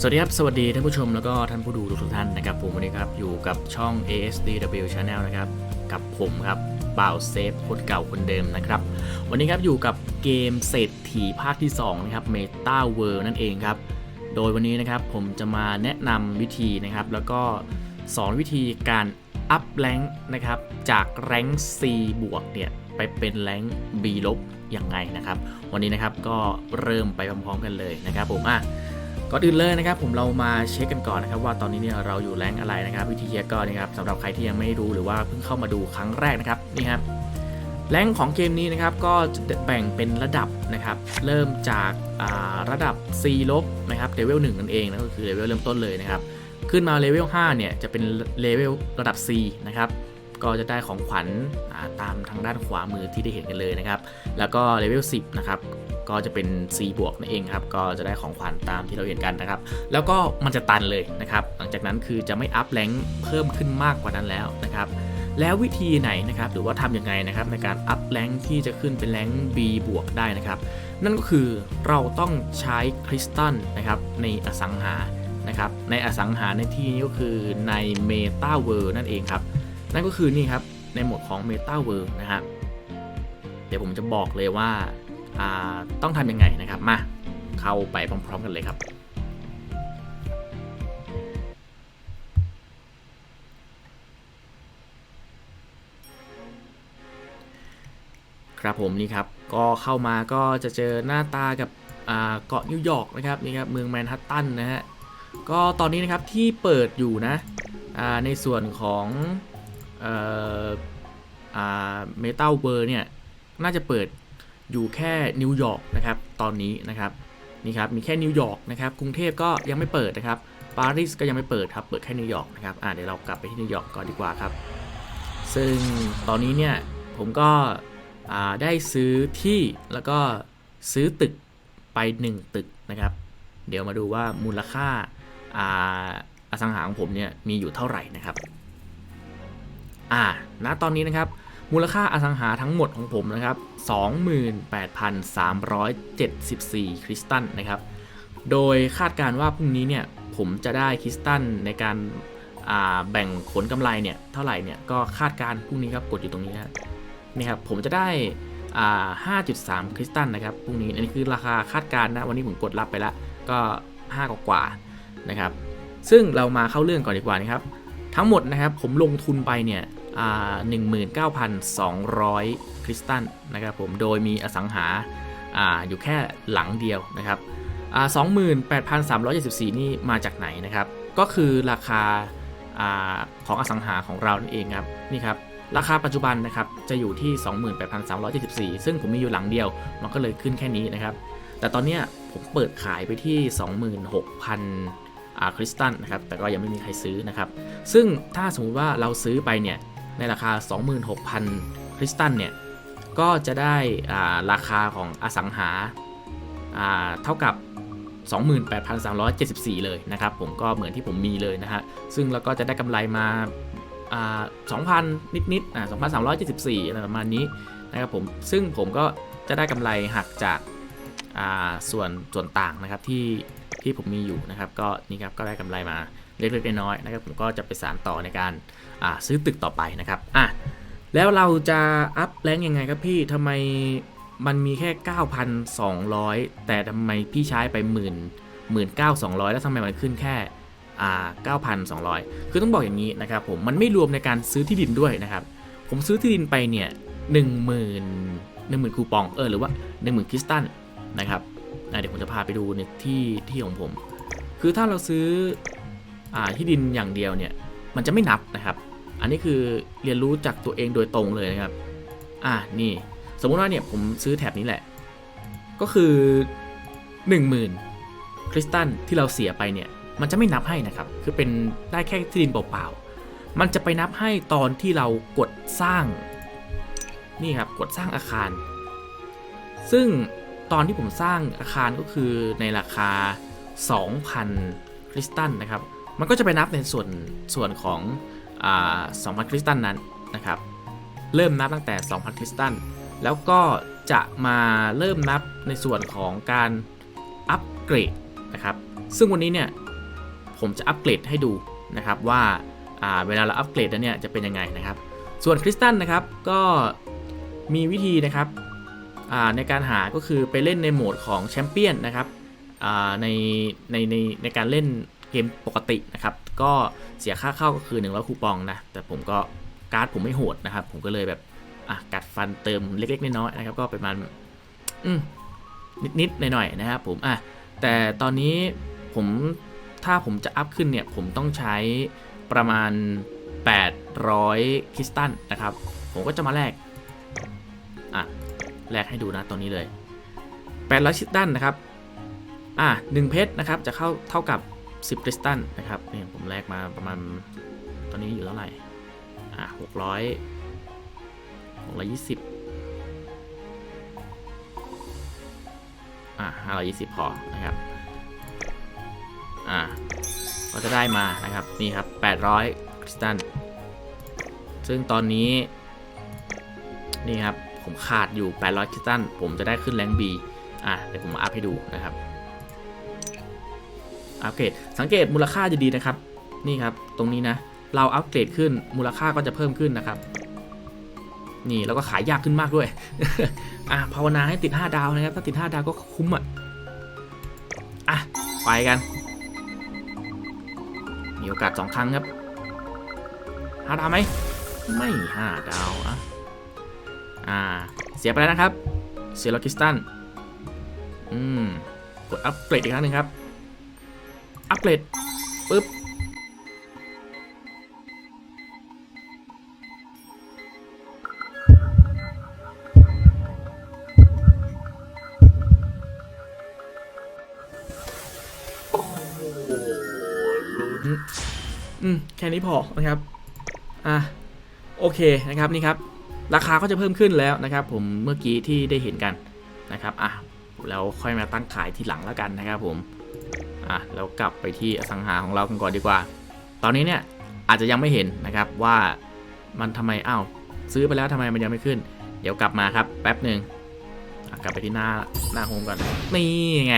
สวัสดีครับ สวัสดีท่านผู้ชมแล้วก็ท่านผู้ดูทุกท่านนะครับผมวันนี้ครับอยู่กับช่อง ASDW Channel นะครับกับผมครับบ่าวเซฟคนเก่าคนเดิมนะครับ วันนี้ครับอยู่กับเกมเศรษฐีภาคที่2นะครับ Meta World นั่นเองครับ โดยวันนี้นะครับผมจะมาแนะนำวิธีนะครับแล้วก็สอนวิธีการอัพแรงนะครับจากแรง C บวกเนี่ยไปเป็นแรง B ลบยังไงนะครับ วันนี้นะครับก็เริ่มไปพร้อมๆกันเลยนะครับผมอะ ก่อนอื่นเลยนะครับผมเรามาเช็คกันก่อนนะครับว่าตอนนี้เนี่ยเราอยู่แรงอะไรนะครับ วิธีเช็คก็นะครับสำหรับใครที่ยังไม่รู้หรือว่าเพิ่งเข้ามาดูครั้งแรกนะครับนี่ครับแรงของเกมนี้นะครับก็จะแบ่งเป็นระดับนะครับเริ่มจาการะดับ C ลบนะครับเลเวล1นั่นเองนะก็คือเลเวลเริ่มต้นเลยนะครับขึ้นมาเลเวล5เนี่ยจะเป็นเลเวลระดับ C นะครับก็จะได้ของขวัญตามทางด้านขวามือที่ได้เห็นกันเลยนะครับ แล้วก็เลเวล10 นะครับ ก็จะเป็น C บวกนั่นเองครับ ก็จะได้ของขวัญตามที่เราเห็นกันนะครับ แล้วก็มันจะตันเลยนะครับ หลังจากนั้นคือจะไม่อัพแรงเพิ่มขึ้นมากกว่านั้นแล้วนะครับแล้ววิธีไหนนะครับหรือว่าทำยังไงนะครับในการอัพแรงที่จะขึ้นเป็นแรง B บวกได้นะครับ นั่นก็คือเราต้องใช้คริสตัลนะครับในอสังหานะครับในอสังหาในที่นี้ก็คือใน Meta World นั่นเองครับ นั่นก็คือนี่ครับในหมวดของ Meta World นะครับเดี๋ยวผมจะบอกเลยว่า ต้องทำยังไงนะครับมาเข้าไปพร้อม ๆ กันเลยครับครับผมนี่ครับก็เข้ามาก็จะเจอหน้าตากับเกาะนิวยอร์กนะครับนี่ครับเมืองแมนฮัตตันนะฮะก็ตอนนี้นะครับที่เปิดอยู่นะในส่วนของเอ่ออ่าเมทัลเวอร์เนี่ยน่าจะเปิด อยู่แค่นิวยอร์กนะครับตอนนี้นะครับนี่ครับมีแค่นิวยอร์กนะครับกรุงเทพก็ยังไม่เปิดนะครับปารีสก็ยังไม่เปิดครับเปิดแค่นิวยอร์กนะครับอ่าเดี๋ยวเรากลับไปที่นิวยอร์กก่อนดีกว่าครับ ซึ่งตอนนี้เนี่ยผมก็อ่าได้ซื้อที่แล้วก็ซื้อตึกไป 1 ตึกนะครับ เดี๋ยวมาดูว่ามูลค่าอ่าอสังหาของผมเนี่ยมีอยู่เท่าไหร่นะครับอ่าณตอนนี้นะครับ มูลค่าอสังหาทั้งหมดของผมนะครับ 28,374 คริสตัลนะครับ โดยคาดการว่าพรุ่งนี้เนี่ยผมจะได้คริสตัลในการาแบ่งผลกำไรเนี่ยเท่าไหร่เนี่ยก็คาดการพรุ่งนี้ครับกดอยู่ตรงนี้นะครับนี่ครับผมจะได้อ่า5.3 คริสตัลนะครับพรุ่งนี้อันนี้คือราคาคาดการณ์นะวันนี้ผมกดรับไปล้วก็ 5 กว่ากว่านะครับซึ่งเรามาเข้าเรื่องก่อนดีกว่านะครับทั้งหมดนะครับผมลงทุนไปเนี่ย 19,200 คริสตัลนะครับผม โดยมีอสังหาอาอยู่แค่หลังเดียวนะครับอ่า28,374 นี่มาจากไหนนะครับ ก็คือราคาอาของอสังหาของเรานั่นเองครับ นี่ครับ ราคาปัจจุบันนะครับจะอยู่ที่ 28,374 ซึ่งผมมีอยู่หลังเดียว มันก็เลยขึ้นแค่นี้นะครับ แต่ตอนนี้ผมเปิดขายไปที่ 26,000อ่าคริสตัลนะครับ แต่ก็ยังไม่มีใครซื้อนะครับ ซึ่งถ้าสมมุติว่าเราซื้อไปเนี่ย ในราคา 26,000 คริสตัลเนี่ย ก็จะได้อ่าราคาของอสังหาอ่าเท่ากับ 28,374 เลยนะครับ ผมก็เหมือนที่ผมมีเลยนะฮะ ซึ่งเราก็จะได้กำไรมาอ่า2,000 นิดๆอ่า2,374อะไรประมาณนี้นะครับผม ซึ่งผมก็จะได้กำไรหักจากอ่าส่วนส่วนต่างนะครับที่ที่ผมมีอยู่นะครับ ก็นี่ครับก็ได้กำไรมา เล็กๆน้อยๆนะครับผมก็จะไปสานต่อในการซื้อตึกต่อไปนะครับอะแล้วเราจะอัพแรงยังไงครับพี่ทำไมมันมีแค่ 9,200 แต่ทำไมพี่ใช้ไปหมื่นหมื่นเก้าสองร้อยแล้วทำไมมันขึ้นแค่อ่า9,200คือต้องบอกอย่างนี้นะครับผมมันไม่รวมในการซื้อที่ดินด้วยนะครับ ผมซื้อที่ดินไปเนี่ยหนึ่งหมื่นหนึ่งหมื่นคูปองเออหรือว่าหนึ่งหมื่นคริสตัลนะครับเดี๋ยวผมจะพาไปดูในที่ที่ของผม คือถ้าเราซื้อ ที่ดินอย่างเดียวเนี่ยมันจะไม่นับนะครับ อันนี้คือเรียนรู้จากตัวเองโดยตรงเลยนะครับ อ่านี่สมมุติว่าเนี่ยผมซื้อแถบนี้แหละ ก็คือ 10,000 คริสตัลที่เราเสียไปเนี่ยมันจะไม่นับให้นะครับ คือเป็นได้แค่ที่ดินเปล่าๆ มันจะไปนับให้ตอนที่เรากดสร้างนี่ครับกดสร้างอาคาร ซึ่งตอนที่ผมสร้างอาคารก็คือในราคา 2,000 คริสตัลนะครับ มันก็จะไปนับในส่วนส่วนของอ2,000 คริสตัลนั้นนะครับ เริ่มนับตั้งแต่ 2,000 คริสตัล แล้วก็จะมาเริ่มนับในส่วนของการอัปเกรดนะครับ ซึ่งวันนี้เนี่ยผมจะอัปเกรดให้ดูนะครับว่าเวลาเราอัปเกรดแล้วเนี่ยจะเป็นยังไงนะครับ ส่วนคริสตัลนะครับก็มีวิธีนะครับในการหาก็คือไปเล่นในโหมดของแชมเปี้ยนนะครับในในในในการเล่น เกมปกตินะครับ ก็เสียค่าเข้าก็คือ 100 คูปองนะ แต่ผมก็การ์ดผมไม่โหดนะครับ ผมก็เลยแบบอะกัดฟันเติมเล็กๆน้อยๆนะครับ ก็ประมาณอืมนิดๆหน่อยๆนะครับผมอะแต่ตอนนี้ผมถ้าผมจะอัพขึ้นเนี่ย ผมต้องใช้ประมาณ 800 คริสตัลนะครับ ผมก็จะมาแลกอะแลกให้ดูนะตรงนี้เลย 800 คริสตัลนะครับอะ1เพชรนะครับจะเข้าเท่ากับ 10คริสตัลนะครับนี่ผมแลกมาประมาณตอนนี้อยู่เท่าไหร่อะ600 620อะ520พอนะครับอะก็จะได้มานะครับนี่ครับ800คริสตัลซึ่งตอนนี้นี่ครับผมขาดอยู่ 800คริสตัลผมจะได้ขึ้นแรง B อะเดี๋ยวผมมาอัพให้ดูนะครับ อัปเกรด สังเกตมูลค่าจะดีนะครับ นี่ครับ ตรงนี้นะ เราอัปเกรดขึ้น มูลค่าก็จะเพิ่มขึ้นนะครับ นี่แล้วก็ขายยากขึ้นมากด้วย อะภาวนาให้ติด 5 ดาวนะครับ ถ้าติด 5 ดาวก็คุ้มอะ อะ ไปกัน มีโอกาส 2 ครั้งครับ5ดาวไหม ไม่5ดาวอะ อ่า เสียไปแล้วนะครับเสียลกิสตัน อืม กดอัปเกรดอีกครั้งหนึ่งครับ อัปเกรดปึ๊บอืมแค่นี้พอนะครับ อะโอเคนะครับนี่ครับ ราคาก็จะเพิ่มขึ้นแล้วนะครับ ผมเมื่อกี้ที่ได้เห็นกันนะครับ อะแล้วค่อยมาตั้งขายทีหลังแล้วกันนะครับผม อะแล้วกลับไปที่อสังหาของเรากันก่อนดีกว่า ตอนนี้เนี่ยอาจจะยังไม่เห็นนะครับว่ามันทำไมอ้าวซื้อไปแล้วทำไมมันยังไม่ขึ้น เดี๋ยวกลับมาครับแป๊บหนึ่งกลับไปที่หน้าหน้าโฮมก่อนนี่ไง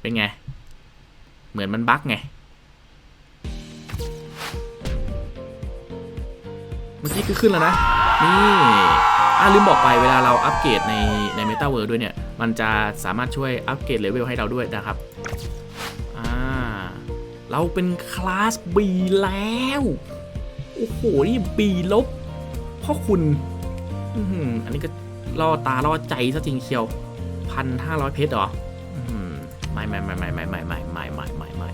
เป็นไง เหมือนมันบั๊กไงเมื่อกี้คือขึ้นแล้วนะ นี่อ่าลืมบอกไปเวลาเราอัปเกรดในในเมตาเวิร์ด้วยเนี่ย มันจะสามารถช่วยอัปเกรดเลเวลให้เราด้วยนะครับ เราเป็นคลาส B แล้ว โอ้โห นี่ B ลบพ่อคุณอันนี้ก็ล่อตาล่อใจซะจริงเชียวพันห้าร้อยเพชรเหรออื้อหือไม่ไม่ไม่ไม่ไม่ไม่ไม่ไม่ไม่ไม่ไม่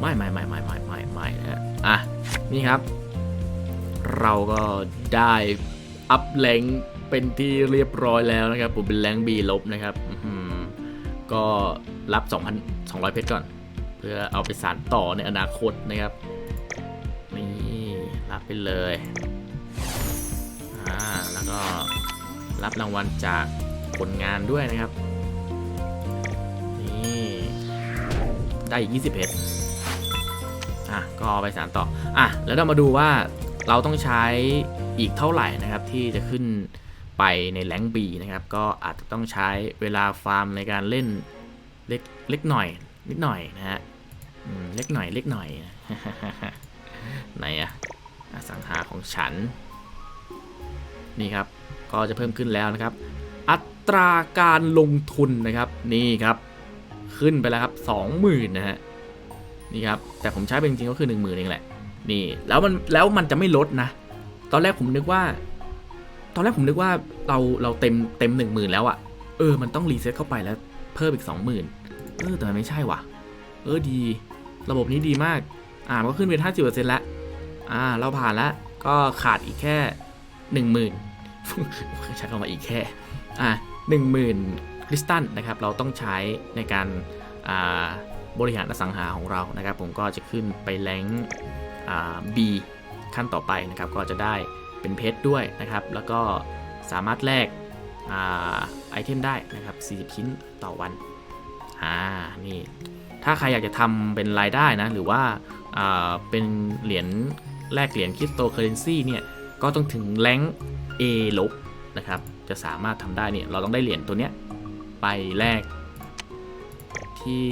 ไม่ไม่ไม่ไม่ไม่ไม่ไม่นะอะ นี่ครับ เราก็ได้อัพแรงเป็นที่เรียบร้อยแล้วนะครับ ผมเป็นแรงบีลบนะครับอื้อหือก็รับ 2,200 เพชรก่อน พื่อเอาไปสานต่อในอนาคตนะครับนี่รับไปเลยอ่าแล้วก็รับรางวัลจากผลงานด้วยนะครับนี่ได้อีก20เพชรอะก็ไปสานต่ออะแล้วเรามาดูว่าเราต้องใช้อีกเท่าไหร่นะครับที่จะขึ้นไปในแรงบีนะครับก็อาจจะต้องใช้เวลาฟาร์มในการเล่นเล็กเล็กหน่อยนิดหน่อยนะฮะ เล็กหน่อยเล็กหน่อยไหนอะอสังหาของฉัน นี่ครับก็จะเพิ่มขึ้นแล้วนะครับ อัตราการลงทุนนะครับนี่ครับ ขึ้นไปแล้วครับ20,000นะฮะนี่ครับแต่ผมใช้เป็นจริงก็คือ 10,000เองแหละนี่แล้วมันแล้วมันจะไม่ลดนะ ตอนแรกผมนึกว่า ตอนแรกผมนึกว่าเราเราเต็มเต็มหนึ่งหมื่นแล้วอะเออมันต้องรีเซ็ตเข้าไปแล้วเพิ่มอีกสองหมื่นเออแต่มันไม่ใช่ว่ะ เออดี ระบบนี้ดีมาก อ่ามันก็ขึ้นเป็นห้าสิบเปอร์เซ็นต์ละอ่า เราผ่านแล้ว ก็ขาดอีกแค่หนึ่งหมื่นใช้คำว่าอีกแค่ อ่าหนึ่งหมื่นคริสตัลนะครับ เราต้องใช้ในการ อ่า บริหารอสังหาของเรา นะครับ ผมก็จะขึ้นไปแรงอ่า B ขั้นต่อไปนะครับ ก็จะได้เป็นเพชรด้วยนะครับ แล้วก็สามารถแลกอ่าไอเทมได้นะครับ 40 ชิ้นต่อวัน อ่า นี่ ถ้าใครอยากจะทำเป็นรายได้นะ หรือว่าาเป็นเหรียญแลกเหรียญคริปโตเคอเรนซีเนี่ยก็ต้องถึงแรง A ลบนะครับ จะสามารถทำได้เนี่ยเราต้องได้เหรียญตัวเนี้ยไปแลกที่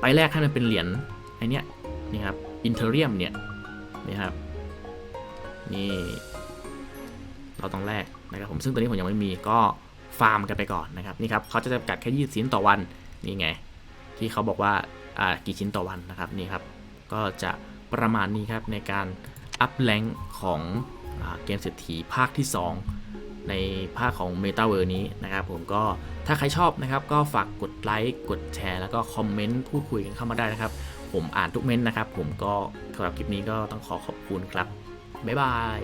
ไปแรกให้มันเป็นเหรียญไอเนี้ยนี่ครับอินเทอรียมเนี่ยนี่ครับนี่เราต้องแลกนะครับผมซึ่งตัวนี้ผมยังไม่มีก็ ฟาร์มกันไปก่อนนะครับนี่ครับเขาจะจำกัดแค่20ชิ้นต่อวันนี่ไง ที่เขาบอกว่าอ่ากี่ชิ้นต่อวันนะครับนี่ครับก็จะประมาณนี้ครับในการอัพแรงของอเกมเศรษฐีภาคที่ 2 ในภาคของ m e t a v e r นี้นะครับผมก็ถ้าใครชอบนะครับ ก็ฝากกดไลค์กดแชร์ แล้วก็คอมเมนต์พูดคุยกันเข้ามาได้นะครับ ผมอ่านทุกเม้นต์นะครับ ผมก็สำหรับคลิปนี้ก็ต้องขอขอบคุณครับ บ๊ายบาย